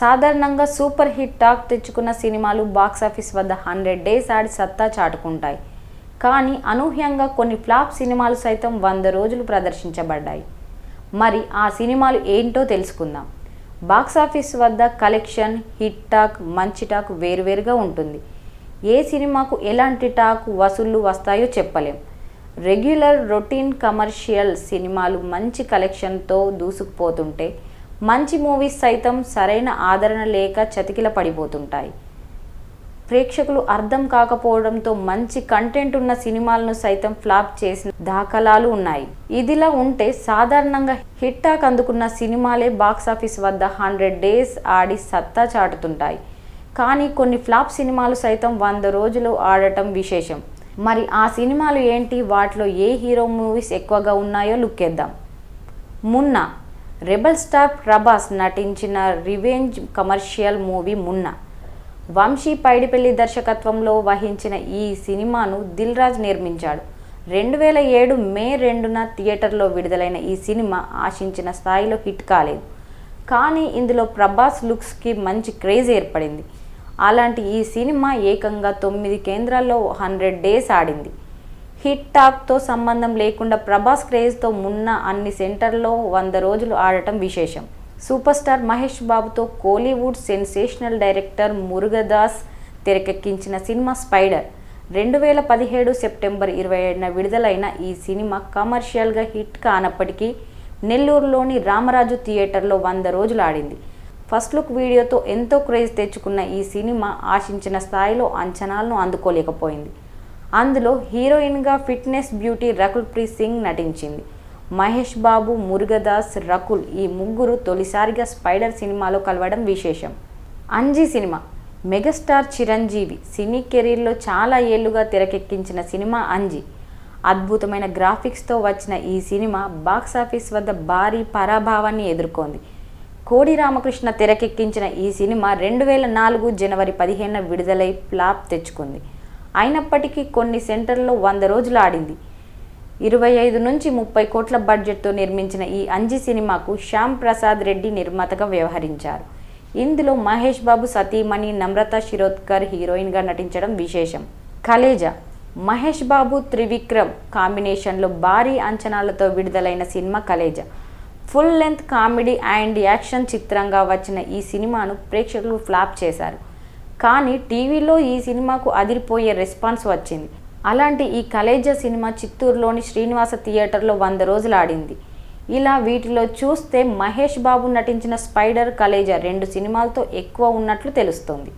సాధారణంగా super hit talk తెచ్చుకున్న సినిమాలు బాక్సాఫీస్ వద్ద హండ్రెడ్ డేస్ ఆడి సత్తా చాటుకుంటాయి. కానీ అనూహ్యంగా కొన్ని ఫ్లాప్ సినిమాలు సైతం వంద రోజులు ప్రదర్శించబడ్డాయి. మరి ఆ సినిమాలు ఏంటో తెలుసుకుందాం. బాక్సాఫీస్ వద్ద కలెక్షన్ హిట్ టాక్ మంచి టాక్ వేరువేరుగా ఉంటుంది. ఏ సినిమాకు ఎలాంటి టాక్ వసూళ్ళు వస్తాయో చెప్పలేం. రెగ్యులర్ రొటీన్ కమర్షియల్ సినిమాలు మంచి కలెక్షన్తో దూసుకుపోతుంటే మంచి మూవీస్ సైతం సరైన ఆదరణ లేక చతికిల పడిపోతుంటాయి. ప్రేక్షకులు అర్థం కాకపోవడంతో మంచి కంటెంట్ ఉన్న సినిమాలను సైతం ఫ్లాప్ చేసిన దాఖలాలు ఉన్నాయి. ఇదిలా ఉంటే సాధారణంగా హిట్టాక్ అందుకున్న సినిమాలే బాక్సాఫీస్ వద్ద హండ్రెడ్ డేస్ ఆడి సత్తా చాటుతుంటాయి. కానీ కొన్ని ఫ్లాప్ సినిమాలు సైతం వంద రోజులు ఆడటం విశేషం. మరి ఆ సినిమాలు ఏంటి? వాటిలో ఏ హీరో మూవీస్ ఎక్కువగా ఉన్నాయో లుక్కేద్దాం. మున్నా రెబల్ స్టార్ ప్రభాస్ నటించిన revenge commercial movie Munna. Vamshi Paidipally దర్శకత్వంలో వహించిన ఈ సినిమాను దిల్ రాజ్ నిర్మించాడు. రెండు వేల ఏడు మే రెండున థియేటర్లో విడుదలైన ఈ సినిమా ఆశించిన స్థాయిలో హిట్ కాలేదు. కానీ ఇందులో ప్రభాస్ లుక్స్కి మంచి క్రేజ్ ఏర్పడింది. అలాంటి ఈ సినిమా ఏకంగా తొమ్మిది కేంద్రాల్లో హండ్రెడ్ డేస్ ఆడింది. హిట్ టాక్తో సంబంధం లేకుండా ప్రభాస్ క్రేజ్తో మున్న అన్ని సెంటర్లో వంద రోజులు ఆడటం విశేషం. సూపర్ స్టార్ మహేష్ బాబుతో కోలీవుడ్ సెన్సేషనల్ డైరెక్టర్ మురుగదాస్ తెరకెక్కించిన సినిమా స్పైడర్. రెండు వేల పదిహేడు సెప్టెంబర్ ఇరవై ఏడున విడుదలైన ఈ సినిమా కమర్షియల్గా హిట్ కానప్పటికీ నెల్లూరులోని రామరాజు థియేటర్లో వంద రోజులు ఆడింది. ఫస్ట్ లుక్ వీడియోతో ఎంతో క్రేజ్ తెచ్చుకున్న ఈ సినిమా ఆశించిన స్థాయిలో అంచనాలను అందుకోలేకపోయింది. అందులో హీరోయిన్గా ఫిట్నెస్ బ్యూటీ రకుల్ ప్రీత్ సింగ్ నటించింది. మహేష్ బాబు మురుగదాస్ రకుల్ ఈ ముగ్గురు తొలిసారిగా స్పైడర్ సినిమాలో కలవడం విశేషం. అంజీ సినిమా మెగాస్టార్ చిరంజీవి సినీ కెరీర్లో చాలా ఏళ్ళుగా తెరకెక్కించిన సినిమా అంజీ. అద్భుతమైన గ్రాఫిక్స్తో వచ్చిన ఈ సినిమా బాక్సాఫీస్ వద్ద భారీ పరాభావాన్ని ఎదుర్కొంది. కోడి రామకృష్ణ తెరకెక్కించిన ఈ సినిమా రెండు వేల నాలుగు జనవరి పదిహేనున విడుదలై ఫ్లాప్ తెచ్చుకుంది. అయినప్పటికీ కొన్ని సెంటర్లో వంద రోజులు ఆడింది. ఇరవై ఐదు నుంచి ముప్పై కోట్ల బడ్జెట్తో నిర్మించిన ఈ అంజి సినిమాకు శ్యామ్ ప్రసాద్ రెడ్డి నిర్మాతగా వ్యవహరించారు. ఇందులో మహేష్ బాబు సతీమణి నమ్రత శిరోద్కర్ హీరోయిన్గా నటించడం విశేషం. కలేజా మహేష్ బాబు త్రివిక్రమ్ కాంబినేషన్లో భారీ అంచనాలతో విడుదలైన cinema Khaleja. Full length comedy and action చిత్రంగా వచ్చిన ఈ సినిమాను ప్రేక్షకులు ఫ్లాప్ చేశారు. కానీ టీవీలో ఈ సినిమాకు అదిరిపోయే రెస్పాన్స్ వచ్చింది. అలాంటి ఈ కలేజా సినిమా చిత్తూరులోని శ్రీనివాస థియేటర్లో వంద రోజులు ఆడింది. ఇలా వీటిలో చూస్తే మహేష్ బాబు నటించిన స్పైడర్ కలేజా రెండు సినిమాలతో ఎక్కువ ఉన్నట్లు తెలుస్తోంది.